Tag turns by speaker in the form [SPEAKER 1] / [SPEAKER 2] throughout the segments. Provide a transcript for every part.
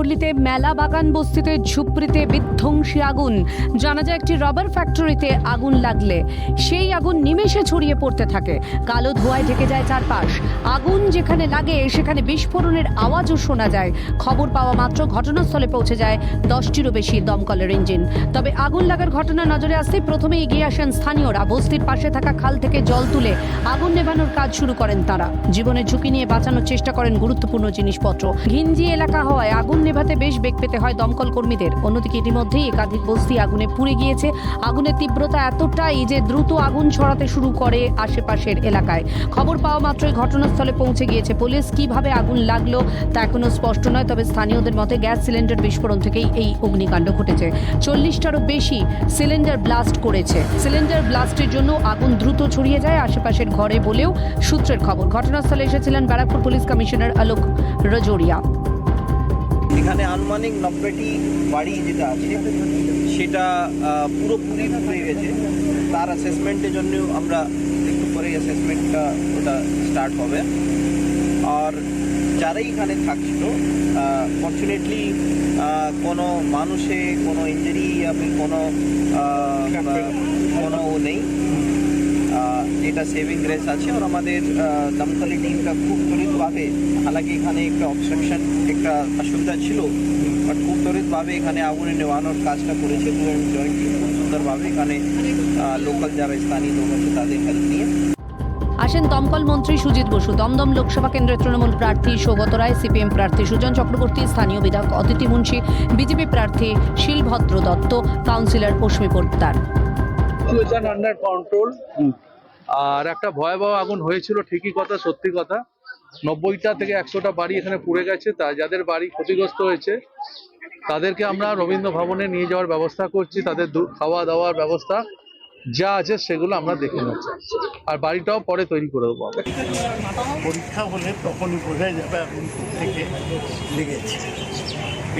[SPEAKER 1] পল্লীতে মেলা বাগান বস্তিতে ঝুপড়িতে বিধ্বংসী আগুন। জানা যায় একটি রাবার ফ্যাক্টরিতে আগুন লাগলে। সেই আগুন নিমেষে ছড়িয়ে পড়তে থাকে। কালো ধোঁয়ায় ঢেকে যায় চারপাশ। আগুন যেখানে লাগে, সেখানে বিস্ফোরণের আওয়াজও শোনা যায়। খবর পাওয়া মাত্র ঘটনাস্থলে পৌঁছে যায় দশটিরও বেশি দমকলের ইঞ্জিন। তবে আগুন লাগার ঘটনা নজরে আসতেই প্রথমে এগিয়ে আসেন স্থানীয়রা। বস্তির পাশে থাকা খাল থেকে জল তুলে আগুন নেভানোর কাজ শুরু করেন তারা। জীবনের ঝুঁকি নিয়ে বাঁচানোর চেষ্টা করেন গুরুত্বপূর্ণ জিনিসপত্র। ঘিঞ্জি এলাকা হওয়ায় আগুন নেভাতে বেশ বেগ পেতে হয় দমকল কর্মীদের। অন্যদিকে ইতিমধ্যেই একাধিক বস্তি আগুনে পুড়ে গিয়েছে। আগুনের তীব্রতা এতটাই যে দ্রুত আগুন ছড়াতে শুরু করে আশেপাশের এলাকায়। খবর পাওয়া মাত্রই ঘটনাস্থলে পৌঁছে গিয়েছে পুলিশ। কীভাবে আগুন লাগল তা এখনও স্পষ্ট নয়, তবে স্থানীয়দের মতে গ্যাস সিলিন্ডার বিস্ফোরণ থেকেই এই অগ্নিকাণ্ড ঘটেছে। চল্লিশটারও বেশি সিলিন্ডার ব্লাস্ট করেছে। সিলিন্ডার ব্লাস্টের জন্য আগুন দ্রুত ছড়িয়ে যায় আশেপাশের ঘরে বলেও সূত্রের খবর। ঘটনাস্থলে এসেছিলেন ব্যারাকপুর পুলিশ কমিশনার আলোক রজোরিয়া।
[SPEAKER 2] এখানে আনুমানিক নব্বইটি বাড়ি যেটা আছে সেটা পুরোপুরি হয়ে গেছে। তার অ্যাসেসমেন্টের জন্য আমরা একটু পরে অ্যাসেসমেন্টটা ওটা স্টার্ট হবে। আর যারাই এখানে থাকছিল ফর্চুনেটলি কোনো মানুষে কোনো ইঞ্জুরি আমি কোনো কোনো নেই। যেটা সেভিং গ্রেস আছে। আর আমাদের আহ, দমকলি টিমটা খুব ত্বরিতভাবে হালাকি এখানে একটা অবস্ট্রাকশন একটা অসুবিধা ছিল বাট খুব ত্বরিতভাবে এখানে আগুনে নেওয়ানোর কাজটা করেছে জয়েন্ট খুব সুন্দরভাবে এখানে লোকাল যারা স্থানীয় লোক আছে তাদের হেল্প নিয়ে।
[SPEAKER 1] আসেন দমকল মন্ত্রী সুজিত বসু। দমদম লোকসভা কেন্দ্রের তৃণমূল প্রার্থী সৌগত রায় সিপিএম প্রার্থী সুজন চক্রবর্তী স্থানীয় বিধায়ক অদিতি মুন্সি বিজেপি প্রার্থী Shilbhadra Dutta councillor Ashmi Poddar
[SPEAKER 3] situation under control আর একটা ভয়াবহ আগুন হয়েছিল, ঠিকই কথা, সত্যি কথা। নব্বইটা থেকে একশোটা বাড়ি এখানে পুড়ে গেছে। তা যাদের বাড়ি ক্ষতিগ্রস্ত হয়েছে, তাদেরকে আমরা রবীন্দ্র ভবনে নিয়ে যাওয়ার ব্যবস্থা করছি। তাদের খাওয়া দাওয়ার ব্যবস্থা যা আছে সেগুলো আমরা দেখে নিচ্ছি আর বাড়িটাও পরে তৈরি করে দেবো
[SPEAKER 4] পরীক্ষা হলে তখনই বোঝা যাবে আগুন থেকে লেগেছে।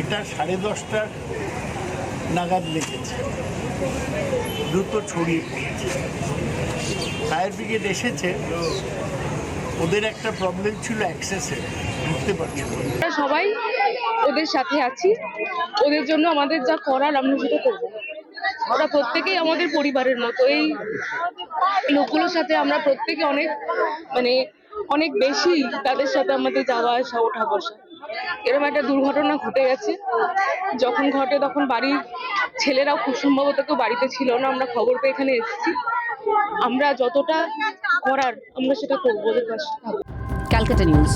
[SPEAKER 4] এটা সাড়ে দশটা নাগাদ লেগেছে। দ্রুত ছড়িয়ে পড়েছে। ফায়ার ব্রিগেড এসেছে। ওদের একটা প্রবলেম ছিল অ্যাক্সেসের ঢুকতে
[SPEAKER 5] সবাই ওদের সাথে আছি। ওদের জন্য আমাদের যা করার আমরা সেটা করব। ওরা প্রত্যেকেই আমাদের পরিবারের মতো। এই লোকগুলোর সাথে আমরা প্রত্যেকে অনেক মানে অনেক বেশি তাদের সাথে আমাদের যাওয়া, আসা, ওঠা, বসা। এরকম একটা দুর্ঘটনা ঘটে গেছে। যখন ঘটে তখন বাড়ির ছেলেরাও খুব সম্ভবত কেউ বাড়িতে ছিল না, আমরা খবর পেয়ে এখানে এসেছি আমরা যতটা করার, আমরা সেটা করব, ওদের পাশে।
[SPEAKER 1] ক্যালকাটা নিউজ